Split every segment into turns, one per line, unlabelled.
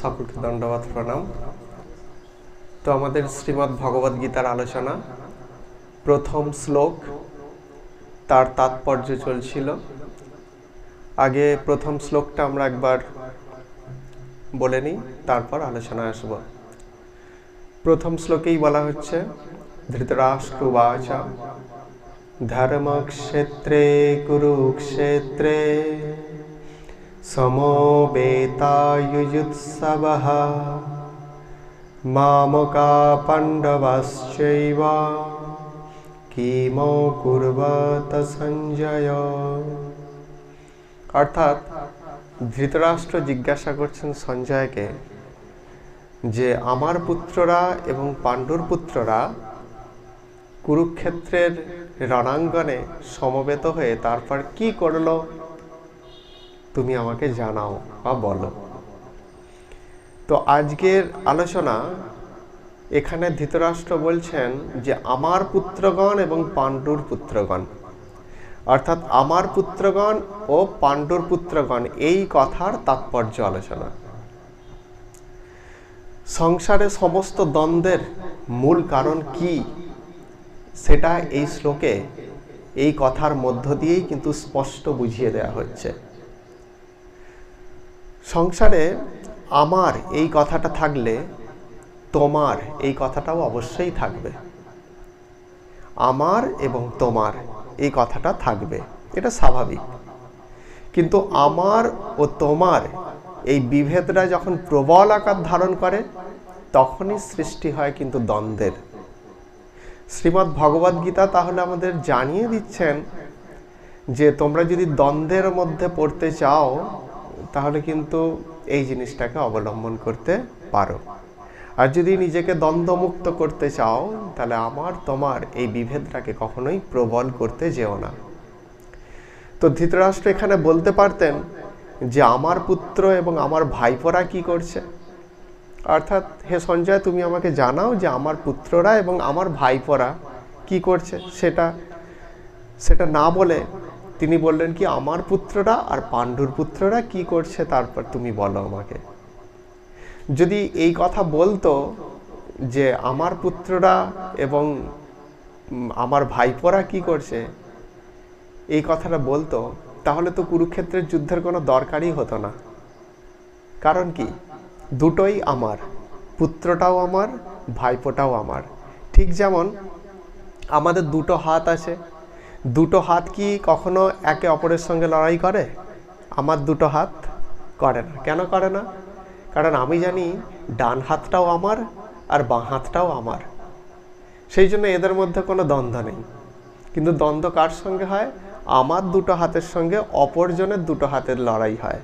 সকলকে দণ্ডবাদ প্রণাম। তো আমাদের শ্রীমদ্ ভগবদ গীতার আলোচনা, প্রথম শ্লোক, তার তাৎপর্য চলছিল। আগে প্রথম শ্লোকটা আমরা একবার বলে নিই, তারপর আলোচনায় আসব। প্রথম শ্লোকেই বলা হচ্ছে, ধৃতরাষ্ট্রবাচ, ধর্মক্ষেত্রে কুরুক্ষেত্রে समोपेतायुयुत्सवः মামকা पाण्डवाश्चैव। কিমো কুর্বত সঞ্জয় অর্থাৎ ধৃতরাষ্ট্র জিজ্ঞাসা করছেন সঞ্জয়কে যে আমার পুত্ররা এবং পাণ্ডুর পুত্ররা কুরুক্ষেত্রের রণাঙ্গনে সমবেত হয়ে তারপর কি করল? তুমি আমাকে জানাও বা বলো। তো আজকের আলোচনা এখানে ধৃতরাষ্ট্র বলছেন যে, আমার পুত্রগণ এবং পাণ্ডুর পুত্রগণ। অর্থাৎ আমার পুত্রগণ ও পাণ্ডুর পুত্রগণ, এই কথার তাৎপর্য আলোচনা। সংসারে সমস্ত দ্বন্দ্বের মূল কারণ কি? সেটা এই শ্লোকে, এই কথার মধ্য দিয়েই কিন্তু স্পষ্ট বুঝিয়ে দেওয়া হচ্ছে। সংসারে আমার এই কথাটা থাকলে তোমার এই কথাটাও অবশ্যই থাকবে। আমার এবং তোমার এই কথাটা থাকবে। এটা স্বাভাবিক। কিন্তু আমার ও তোমার এই বিভেদটা যখন প্রবল আকার ধারণ করে, তখনই সৃষ্টি হয় কিন্তু দ্বন্দ্বের। শ্রীমদ্ ভগবদ গীতা তাহলে আমাদের জানিয়ে দিচ্ছেন যে তোমরা যদি দ্বন্দ্বের মধ্যে পড়তে চাও তাহলে কিন্তু এই জিনিসটাকে অবলম্বন করতে পারো। আর যদি নিজেকে দ্বন্দ্বমুক্ত করতে চাও, তাহলে আমার, তোমার এই বিভেদটাকে কখনোই প্রবল করতে যেও না। তো ধৃতরাষ্ট্র এখানে বলতে পারতেন যে, আমার পুত্র এবং আমার ভাইপোরা কি করছে? অর্থাৎ, হে সঞ্জয়, তুমি আমাকে জানাও যে, আমার পুত্ররা এবং আমার ভাইপোরা কি করছে? সেটা সেটা না বলে তিনি বললেন কি, আমার পুত্ররা আর পাণ্ডুর পুত্ররা কি করছে তারপর তুমি বলো আমাকে। যদি এই কথা বলতো যে আমার পুত্ররা এবং আমার ভাইপোরা কি করছে, এই কথাটা বলতো, তাহলে তো কুরুক্ষেত্রের যুদ্ধের কোনো দরকারই হতো না। কারণ কি, দুটোই আমার, পুত্রটাও আমার, ভাইপোটাও আমার। ঠিক যেমন আমাদের দুটো হাত আছে দুটো হাত কি কখনো একে অপরের সঙ্গে লড়াই করে? আমার দুটো হাত করে না। কেন করে না? কারণ আমি জানি ডান হাতটাও আমার আর বাঁ হাতটাও আমার। সেই জন্য এদের মধ্যে কোনো দ্বন্দ্ব নেই। কিন্তু দ্বন্দ্ব কার সঙ্গে হয়? আমার দুটো হাতের সঙ্গে অপরজনের দুটো হাতের লড়াই হয়।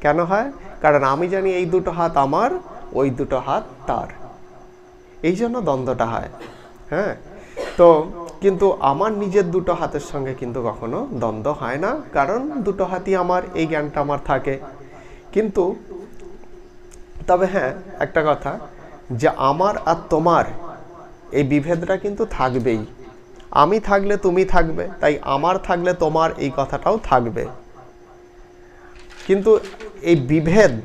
কেন হয়? কারণ আমি জানি এই দুটো হাত আমার, ওই দুটো হাত তার। এই জন্য দ্বন্দ্বটা হয়। হ্যাঁ? তো কিন্তু আমার নিজের দুটো হাতের সঙ্গে কিন্তু কখনো দ্বন্দ্ব হয় না, কারণ দুটো হাতই আমার, এই জ্ঞানটা আমার থাকে। কিন্তু তবে হ্যাঁ একটা কথা, যে আমার আর তোমার এই বিভেদটা কিন্তু থাকবেই। আমি থাকলে তুমি থাকবে, তাই আমার থাকলে তোমার এই কথাটাও থাকবে। কিন্তু এই বিভেদ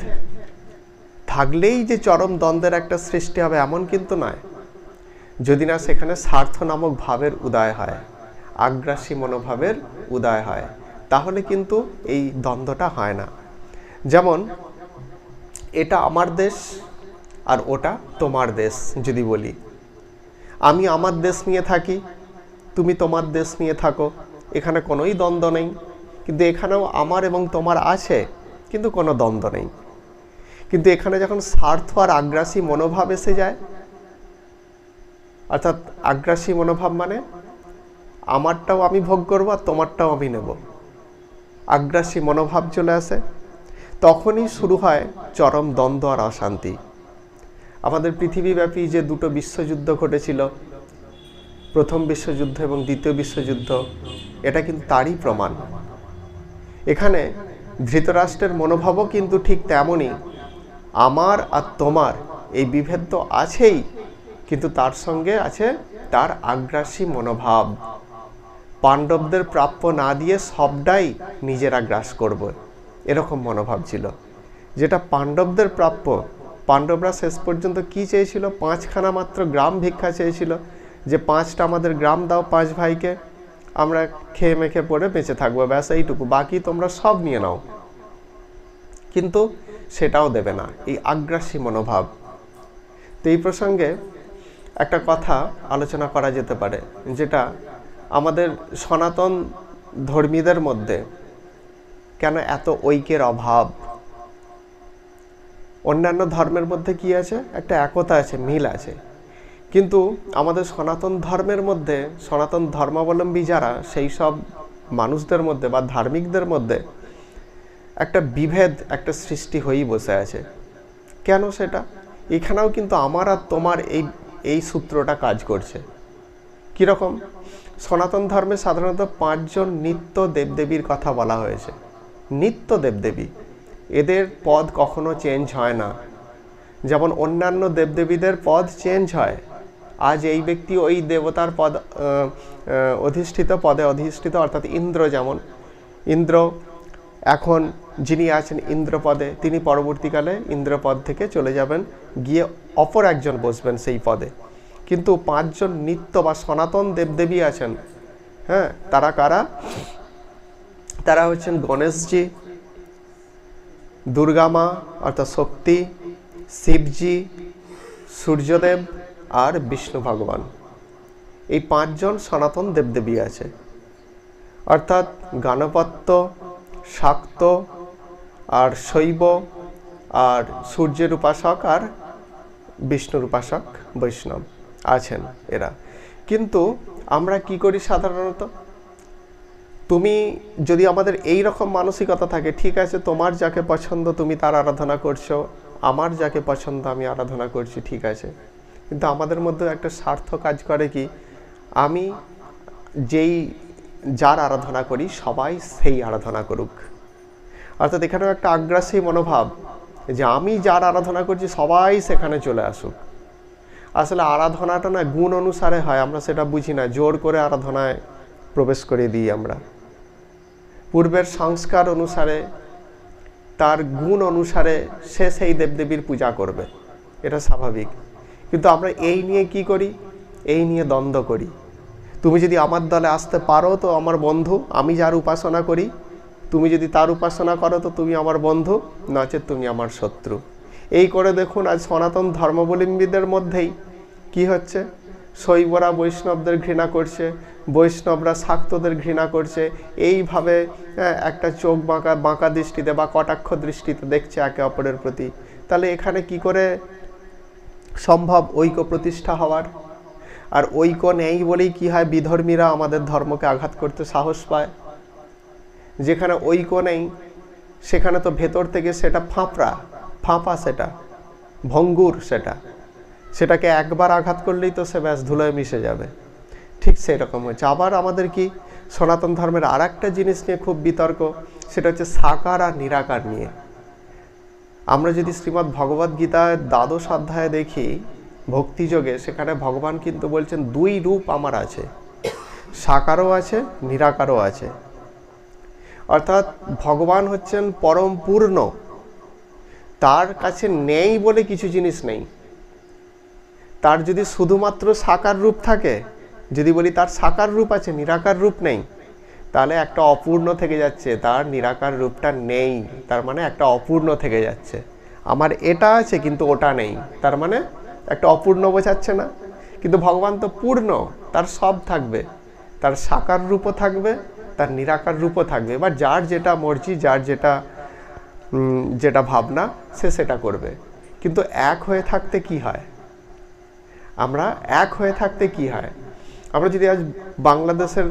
থাকলেই যে চরম দ্বন্দ্বের একটা সৃষ্টি হবে এমন কিন্তু নয়। যদি না সেখানে স্বার্থ নামক ভাবের উদয় হয়, আগ্রাসী মনোভাবের উদয় হয়, তাহলে কিন্তু এই দ্বন্দ্বটা হয় না। যেমন, এটা আমার দেশ আর ওটা তোমার দেশ, যদি বলি। আমি আমার দেশ নিয়ে থাকি, তুমি তোমার দেশ নিয়ে থাকো, এখানে কোনোই দ্বন্দ্ব নেই। কিন্তু এখানেও আমার এবং তোমার আছে, কিন্তু কোনো দ্বন্দ্ব নেই। কিন্তু এখানে যখন স্বার্থ আর আগ্রাসী মনোভাব এসে যায় অর্থাৎ আগ্রাসী মনোভাব মানে আমারটাও আমি ভোগ করব আর তোমারটাও আমি নেব। আগ্রাসী মনোভাব চলে আসে। তখনই শুরু হয় চরম দ্বন্দ্ব আর অশান্তি। আমাদের পৃথিবীব্যাপী যে দুটো বিশ্বযুদ্ধ ঘটেছিল, প্রথম বিশ্বযুদ্ধ এবং দ্বিতীয় বিশ্বযুদ্ধ, এটা কিন্তু তারই প্রমাণ। এখানে ধৃতরাষ্ট্রের মনোভাবও কিন্তু ঠিক তেমনই, আমার আর তোমার এই বিভেদ তো আছেই। কিন্তু তার সঙ্গে আছে তার আগ্রাসী মনোভাব। পাণ্ডবদের প্রাপ্য না দিয়ে সবটাই নিজেরা গ্রাস করব। এরকম মনোভাব ছিল। যেটা পাণ্ডবদের প্রাপ্য, পাণ্ডবরা শেষ পর্যন্ত কি চেয়েছিল? পাঁচখানা মাত্র গ্রাম ভিক্ষা চেয়েছিল যে, পাঁচটা আমাদের গ্রাম দাও পাঁচ ভাইকে। আমরা খেয়ে মেখে পড়ে বেঁচে থাকব, ব্যাস এইটুকু। বাকি তোমরা সব নিয়ে নাও। কিন্তু সেটাও দেবে না। এই আগ্রাসী মনোভাব। তো এই প্রসঙ্গে একটা কথা আলোচনা করা যেতে পারে, যেটা আমাদের সনাতন ধর্মীদের মধ্যে কেন এত ঐক্যের অভাব? অন্যান্য ধর্মের মধ্যে কি আছে? একটা একতা আছে, মিল আছে। কিন্তু আমাদের সনাতন ধর্মের মধ্যে, সনাতন ধর্মাবলম্বী যারা, সেই সব মানুষদের মধ্যে বা ধার্মিকদের মধ্যে একটা বিভেদ, একটা সৃষ্টি হয়েই বসে আছে। কেন সেটা? এখানেও কিন্তু আমার আর তোমার এই এই সূত্রটা কাজ করছে। কীরকম? সনাতন ধর্মে সাধারণত পাঁচজন নিত্য দেবদেবীর কথা বলা হয়েছে। নিত্য দেবদেবী। এদের পদ কখনো চেঞ্জ হয় না। যেমন অন্যান্য দেবদেবীদের পদ চেঞ্জ হয়। আজ এই ব্যক্তি ওই দেবতার পদ অধিষ্ঠিত পদে অধিষ্ঠিত, অর্থাৎ ইন্দ্র যেমন। ইন্দ্র এখন যিনি আছেন ইন্দ্রপদে, তিনি পরবর্তীকালে ইন্দ্রপদ থেকে চলে যাবেন, গিয়ে অপর একজন বসবেন সেই পদে। কিন্তু পাঁচজন নিত্য বা সনাতন দেবদেবী আছেন। হ্যাঁ তারা কারা? তারা হচ্ছেন গণেশজি দুর্গা মা অর্থাৎ শক্তি, শিবজি, সূর্যদেব আর বিষ্ণু ভগবান। এই পাঁচজন সনাতন দেবদেবী আছে। অর্থাৎ গণপত্য শাক্ত আর শৈব, আর সূর্যের উপাসক, আর বিষ্ণুর উপাসক বৈষ্ণব আছেন এরা। কিন্তু আমরা কি করি সাধারণত? তুমি যদি আমাদের এই রকম মানসিকতা থাকে, ঠিক আছে, তোমার যাকে পছন্দ তুমি তার আরাধনা করছ, আমার যাকে পছন্দ আমি আরাধনা করছি, ঠিক আছে। কিন্তু আমাদের মধ্যে একটা স্বার্থ কাজ করে কি, আমি যেই, যার আরাধনা করি, সবাই সেই আরাধনা করুক। অর্থাৎ এখানেও একটা আগ্রাসী মনোভাব যে আমি যার আরাধনা করছি, সবাই সেখানে চলে আসুক। আসলে আরাধনাটা না গুণ অনুসারে হয়, আমরা সেটা বুঝি না। জোর করে আরাধনায় প্রবেশ করে দিই আমরা। পূর্বের সংস্কার অনুসারে, তার গুণ অনুসারে সে সেই দেবদেবীর পূজা করবে। এটা স্বাভাবিক। কিন্তু আমরা এই নিয়ে কি করি? এই নিয়ে দ্বন্দ্ব করি। তুমি যদি আমার দলে আসতে পারো তো আমার বন্ধু, আমি যার উপাসনা করি তুমি যদি তার উপাসনা করো তো তুমি আমার বন্ধু নচেত তুমি আমার শত্রু। এই করে দেখুন আজ সনাতন ধর্মাবলম্বীদের মধ্যেই কি হচ্ছে? শৈবরা বৈষ্ণবদের ঘৃণা করছে, বৈষ্ণবরা শাক্তদের ঘৃণা করছে, এইভাবে একটা চোখ বাঁকা বাঁকা দৃষ্টিতে বা কটাক্ষ দৃষ্টিতে দেখছে একে অপরের প্রতি। তাহলে এখানে কি করে সম্ভব ঐক্য প্রতিষ্ঠা হওয়ার? আর ঐক্য নেই বলেই কি হয়? বিধর্মীরা আমাদের ধর্মকে আঘাত করতে সাহস পায়। যেখানে ঐক্য নেই, সেখানে তো ভেতর থেকে সেটা ফাঁপড়া, ফাঁপা সেটা, ভঙ্গুর সেটা। সেটাকে একবার আঘাত করলেই তো সে ব্যাস ধুলোয় মিশে যাবে। ঠিক সেই রকম হচ্ছে আবার আমাদের কি সনাতন ধর্মের আর একটা জিনিস নিয়ে খুব বিতর্ক, সেটা হচ্ছে সাকার আর নিরাকার নিয়ে। আমরা যদি শ্রীমদ্ ভগবদ গীতায় দ্বাদশ অধ্যায়ে দেখি ভক্তিযোগে সেখানে ভগবান কিন্তু বলছেন, দুই রূপ আমার আছে। সাকারও আছে, নিরাকারও আছে। অর্থাৎ ভগবান হচ্ছেন পরম পূর্ণ। তার কাছে নেই বলে কিছু জিনিস নেই। তার যদি শুধুমাত্র সাকার রূপ থাকে, যদি বলি তার সাকার রূপ আছে, নিরাকার রূপ নেই, তাহলে একটা অপূর্ণ থেকে যাচ্ছে। তার নিরাকার রূপটা নেই, তার মানে একটা অপূর্ণ থেকে যাচ্ছে। আমার এটা আছে, কিন্তু ওটা নেই, তার মানে একটা অপূর্ণ বোঝাচ্ছে না। কিন্তু ভগবান তো পূর্ণ, তার সব থাকবে, তার সাকার রূপও থাকবে তার নিরাকার রূপও থাকবে, এবার যার যেটা মর্জি, যার যেটা যেটা ভাবনা, সে সেটা করবে। কিন্তু এক হয়ে থাকতে কি হয়? আমরা এক হয়ে থাকতে কি হয়? আমরা যদি আজ বাংলাদেশের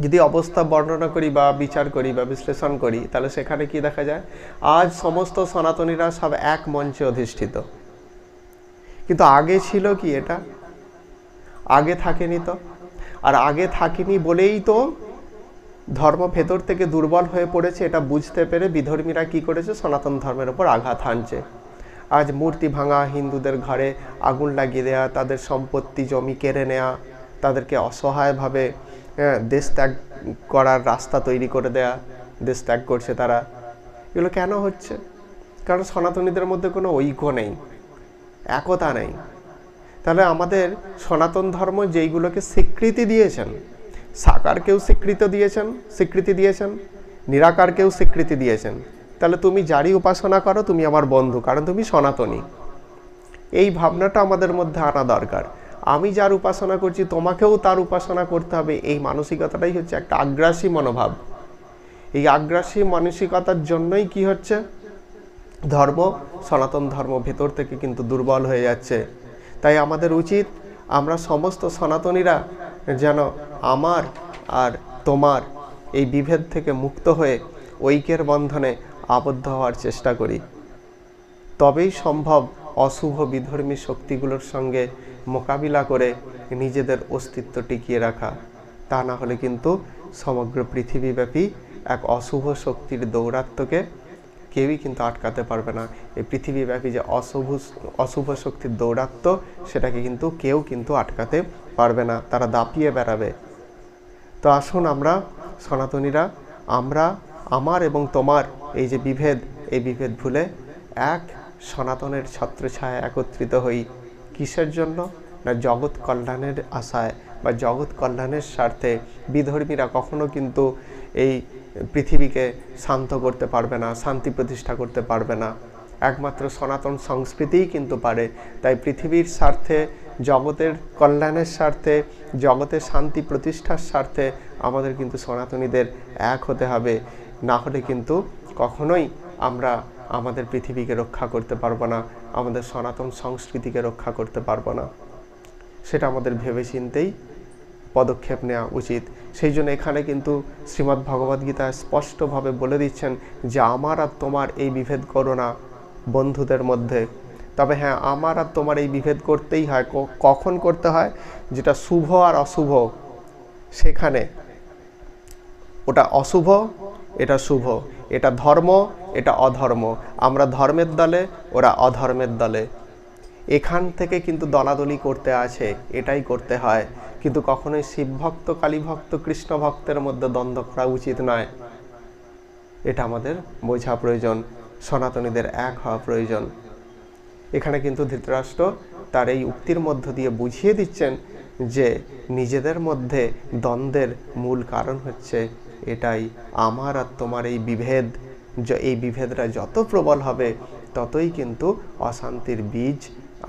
যদি অবস্থা বর্ণনা করি বা বিচার করি বা বিশ্লেষণ করি, তাহলে সেখানে কি দেখা যায়? আজ সমস্ত সনাতনীরা সব এক মঞ্চে অধিষ্ঠিত। কিন্তু আগে ছিল কি এটা? আগে থাকেনি তো? আর আগে থাকেনি বলেই তো ধর্ম ভেতর থেকে দুর্বল হয়ে পড়েছে এটা বুঝতে পেরে বিধর্মীরা কি করেছে? সনাতন ধর্মের ওপর আঘাত হানছে। আজ মূর্তি ভাঙা হিন্দুদের ঘরে আগুন লাগিয়ে দেয়া তাদের সম্পত্তি জমি কেড়ে নেয়া তাদেরকে অসহায়ভাবে হ্যাঁ, দেশ ত্যাগ করার রাস্তা তৈরি করে দেয়া দেশ ত্যাগ করছে তারা। এগুলো কেন হচ্ছে? কারণ সনাতনীদের মধ্যে কোনো ঐক্য নেই একতা নেই। তাহলে আমাদের সনাতন ধর্ম যেইগুলোকে স্বীকৃতি দিয়েছেন সাকারকেও স্বীকৃতি দিয়েছেন স্বীকৃতি দিয়েছেন নিরাকারকেও স্বীকৃতি দিয়েছেন। তাহলে তুমি যারই উপাসনা করো, তুমি আমার বন্ধু, কারণ তুমি সনাতনী। এই ভাবনাটা আমাদের মধ্যে আনা দরকার। আমি যার উপাসনা করছি, তোমাকেও তার উপাসনা করতে হবে। এই মানসিকতাটাই হচ্ছে একটা আগ্রাসী মনোভাব। এই আগ্রাসী মানসিকতার জন্যই কি হচ্ছে? ধর্ম, সনাতন ধর্ম ভেতর থেকে কিন্তু দুর্বল হয়ে যাচ্ছে। তাই আমাদের উচিত আমরা সমস্ত সনাতনীরা যেন আমার আর তোমার এই বিভেদ থেকে মুক্ত হয়ে ঐক্যের বন্ধনে আবদ্ধ হওয়ার চেষ্টা করি। তবেই সম্ভব অশুভ বিধর্মী শক্তিগুলোর সঙ্গে মোকাবিলা করে নিজেদের অস্তিত্ব টিকিয়ে রাখা। তা না হলে কিন্তু সমগ্র পৃথিবীব্যাপী এক অশুভ শক্তির দৌরাত্ম্যকে কেউই কিন্তু আটকাতে পারবে না। এই পৃথিবীব্যাপী যে অশুভ অশুভ শক্তির দৌরাত্ম্য, সেটাকে কিন্তু কেউ কিন্তু আটকাতে পারবে না। তারা দাপিয়ে বেড়াবে। তো আসুন আমরা, সনাতনীরা, আমরা, আমার এবং তোমার এই যে বিভেদ, এই বিভেদ ভুলে এক সনাতনের ছত্রছায়া একত্রিত হই। কিসের জন্য? না জগৎ কল্যাণের আশায় বা জগৎ কল্যাণের স্বার্থে। বিধর্মীরা কখনো কিন্তু এই পৃথিবীকে শান্ত করতে পারবে না, শান্তি প্রতিষ্ঠা করতে পারবে না। একমাত্র সনাতন সংস্কৃতিই কিন্তু পারে। তাই পৃথিবীর স্বার্থে, জগতের কল্যাণের স্বার্থে, জগতের শান্তি প্রতিষ্ঠার স্বার্থে আমাদের কিন্তু সনাতনীদের এক হতে হবে। না হলে কিন্তু কখনোই আমরা আমাদের পৃথিবীকে রক্ষা করতে পারব না, আমাদের সনাতন সংস্কৃতিকে রক্ষা করতে পারব না। সেটা আমাদের ভেবে ভেবেচিন্তেই পদক্ষেপ নেওয়া উচিত। সেই জন্য এখানে কিন্তু শ্রীমদ্ ভগবদ্গীতা স্পষ্টভাবে বলে দিচ্ছেন যে আমার আর তোমার এই বিভেদ করো না বন্ধুদের মধ্যে। তবে হ্যাঁ আমার আর তোমার এই বিভেদ করতেই হয় কখন করতে হয়? যেটা শুভ আর অশুভ। সেখানে ওটা অশুভ, এটা শুভ। এটা ধর্ম, এটা অধর্ম। আমরা ধর্মের দলে, ওরা অধর্মের দলে। এখান থেকে কিন্তু দলাদলি করতে আছে এটাই করতে হয়। কিন্তু কখনোই শিব শিবভক্ত কালীভক্ত কৃষ্ণ ভক্তের মধ্যে দ্বন্দ্ব করা উচিত নয়। এটা আমাদের বোঝা প্রয়োজন, সনাতনীদের এক হওয়া প্রয়োজন। এখানে কিন্তু ধৃতরাষ্ট্র তার এই উক্তির মধ্য দিয়ে বুঝিয়ে দিচ্ছেন যে নিজেদের মধ্যে দ্বন্দ্বের মূল কারণ হচ্ছে এটাই, আমার আর তোমার এই বিভেদ। এই বিভেদটা যত প্রবল হবে, ততই কিন্তু অশান্তির বীজ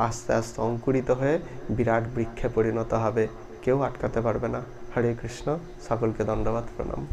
আস্তে আস্তে অঙ্কুরিত হয়ে বিরাট বৃক্ষে পরিণত হবে। কেউ আটকাতে পারবে না। হরে কৃষ্ণ সকলকে দণ্ডবাদ প্রণাম।